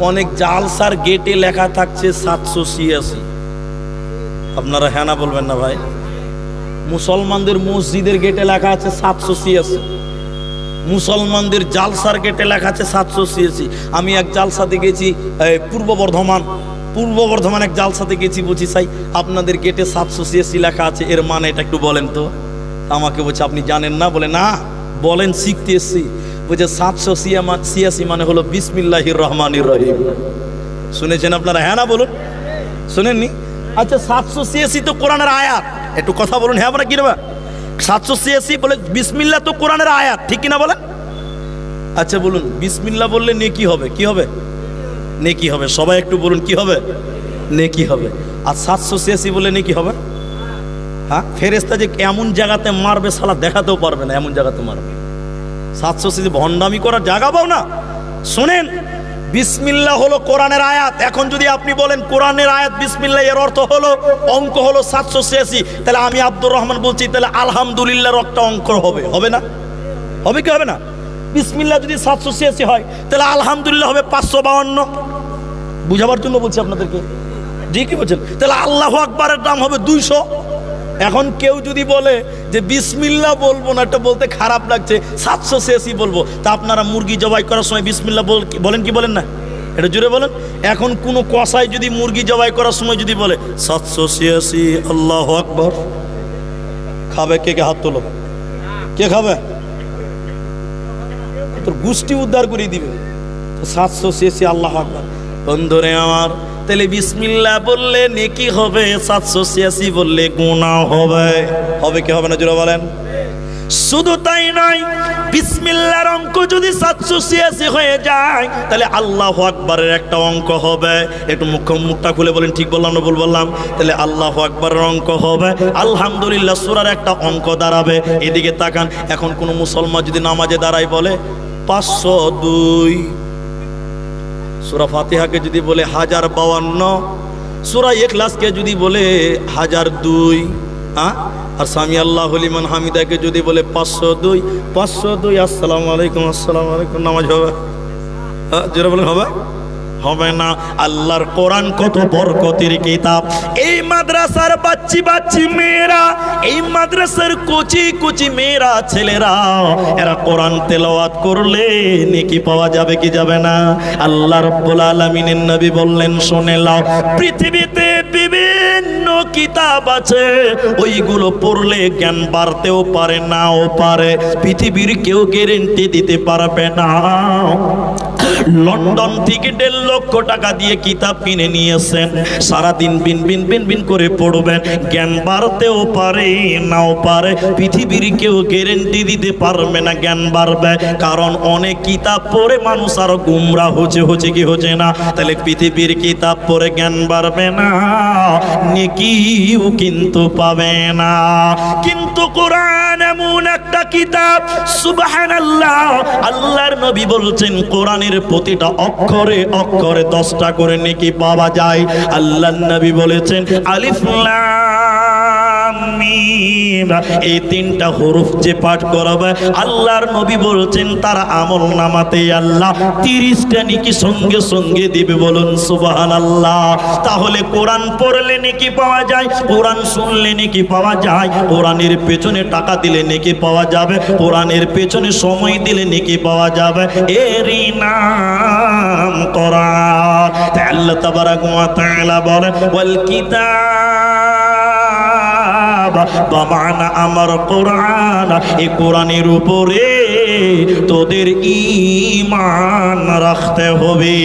অনেক জালসার গেটে লেখা থাকছে সাতশো ছিয়াশি। আপনারা হ্যাঁ না বলবেন না ভাই। মুসলমানদের মসজিদের গেটে লেখা আছে সাতশো ছিয়াশি। মুসলমানদের জালসার গেটে লেখা আছে সাতশো ছিয়াশি। আমি এক জালসাতে গেছি পূর্ব বর্ধমান। পূর্ব বর্ধমান এক জালসাতে গেছি বলছি সাই। আপনাদের গেটে সাতশো ছিয়াশি লেখা আছে। এর মানে এটা একটু বলেন তো। আমাকে বলছে, আপনি জানেন না? বলে, না। বলেন, শিখতে এসছি। বলছে সাতশো ছিয়াশি মানে হলো বিসমিল্লাহির রহমানির রহিম। শুনেছেন আপনারা? হ্যাঁ না বলুন। শুনেননি? আচ্ছা সাতশো ছিয়াশি তো কোরআনের আয়াত। একটু কথা বলুন। হ্যাঁ আপনারা কি নেবা সাতশো ছিয়াশি বলে বিসমিল্লা তো কোরআনের আয়াত, ঠিক কিনা বলেন? আচ্ছা বলুন। বিসমিল্লা বললে নেকি হবে? কি হবে? নেকি হবে। সবাই একটু বলুন, কি হবে? নেকি হবে। আর সাতশো ছিয়াশি বলে নেকি হবে? হ্যাঁ ফেরেস্তা যে এমন জায়গাতে মারবে, সালা দেখাতেও পারবে না, এমন জায়গাতে মারবে। সাতশো সিসি ভণ্ডামি করার জায়গা পাও না। শোনেন, বিসমিল্লাহ হলো কোরআনের আয়াত। এখন যদি আপনি বলেন কোরআনের আয়াত বিসমিল্লা এর অর্থ হলো অঙ্ক হলো সাতশো ছিয়াশি তাহলে আমি আব্দুর রহমান বলছি, তাহলে আলহামদুলিল্লাহর একটা অঙ্ক হবে। হবে না? হবে কি হবে না? বিসমিল্লাহ যদি সাতশো ছিয়াশি হয়, তাহলে আলহামদুলিল্লাহ হবে পাঁচশো বাউন্ন। বুঝাবার জন্য বলছি আপনাদেরকে। ঠিকই বলছেন। তাহলে আল্লাহ আকবরের দাম হবে দুইশো। এখন কেউ যদি বলে যে বিসমিল্লা বলব না, এটা বলতে খারাপ লাগছে, সাতশো শেষই বলব, তা আপনারা মুরগি জবাই করার সময় বিসমিল্লা বল বলেন কি বলেন না? এটা জুড়ে বলেন। এখন কোনো কষায় যদি মুরগি জবাই করার সময় যদি বলে, সাতশো ছিয়াশি আল্লাহ আকবর। খাবে? কে কে হাত তোলো? কে খাবে? তোর গোষ্ঠী উদ্ধার করে দিবে। সাতশো ছিয়াশি আল্লাহ আকবর। বন্ধুরে আমার তাহলে বিসমিল্লা বললে নেকি হবে, সাতশো ছিয়াশি বললে গুণা হবে। হবে কি হবে না জোরে বলেন? শুধু তাই নয় বিসমিল্লার অঙ্ক যদি সাতশো ছিয়াশি হয়ে যায়, তাহলে আল্লাহ আকবরের একটা অঙ্ক হবে। একটু মুখ মুখটা খুলে বলেন, ঠিক বললাম না ভুল বললাম? তাহলে আল্লাহ আকবরের অঙ্ক হবে। আলহামদুলিল্লাহ সুরার একটা অঙ্ক দাঁড়াবে। এদিকে তাকান, এখন কোনো মুসলমান যদি নামাজে দাঁড়ায় বলে, পাঁচশো দুই। সুরা ফাতেহাকে যদি বলে হাজার বাউান্ন সুরা এখলাসকে যদি বলে হাজার দুই হ্যাঁ আর স্বামী আল্লাহ হলিমান হামিদাকে যদি বলে পাঁচশো দুই পাঁচশো দুই, আসসালামু আলাইকুম আসসালামু আলাইকুম, নামাজ হবে। যেটা বলেন, হবে? হবে না। আল্লাহর কোরআন কত বরকতের কিতাব। এই মাদ্রাসার বাচ্চি বাচ্চি মেয়েরা, এই মাদ্রাসার কুচি কুচি মেয়েরা, ছেলেরা, এরা কোরআন তেলাওয়াত করলে নেকি পাওয়া যাবে কি যাবে না? আল্লাহ রাব্বুল আলামিনের নবী বললেন, শুনে লাও, পৃথিবীতে বিভিন্ন কিতাব আছে, ওইগুলো পড়লে জ্ঞান বাড়তেও পারে, নাও পারে। পৃথিবীর কেউ গ্যারেন্টি দিতে পারবে না। লন্ডন থেকে দেড় লক্ষ টাকা দিয়ে কিতাব কিনে নিয়েছেন। সারাদিন বিন বিন বিন বিন করে পড়বেন। জ্ঞান বাড়তেও পারে, নাও পারে। পৃথিবীর কেউ গ্যারেন্টি দিতে পারবে না জ্ঞান বাড়বে। কারণ অনেক কিতাব পড়ে মানুষ আরও গুমরা হচ্ছে হচ্ছে কি হচ্ছে না? তাহলে পৃথিবীর কিতাব পড়ে জ্ঞান বাড়বে না। নেকিও কিন্তু পাবে না। কিন্তু কোরআন এমন একটা কিতাব, সুবহানাল্লাহ, আল্লাহর নবী বলছেন, কোরআনের প্রতিটা অক্ষরে অক্ষরে দশটা করে নেকি পাওয়া যায়। আল্লাহ নবী বলেছেন আলিফ লাম। মিম এই তিনটা হরফ যে পাঠ করাবে, আল্লাহর নবী বলছেন, তার আমল নামাতে আল্লাহ তিরিশটা নেকি সঙ্গে সঙ্গে দিবে বলুন, সুবহানাল্লাহ। তাহলে কোরআন পড়লে নেকি পাওয়া যায়, কোরআন শুনলে নেকি পাওয়া যায়, কোরআনের পেছনে টাকা দিলে নেকি পাওয়া যাবে, কোরআনের পেছনে সময় দিলে নেকি পাওয়া যাবে। এরই নাম কোরআন আল্লাহ তাবারাক ওয়া তাআলা বলেন, ওয়াল কিতাব বাবানা আমার কোরআন এই কোরআনের উপরে তোদের ইমান রাখতে হবে।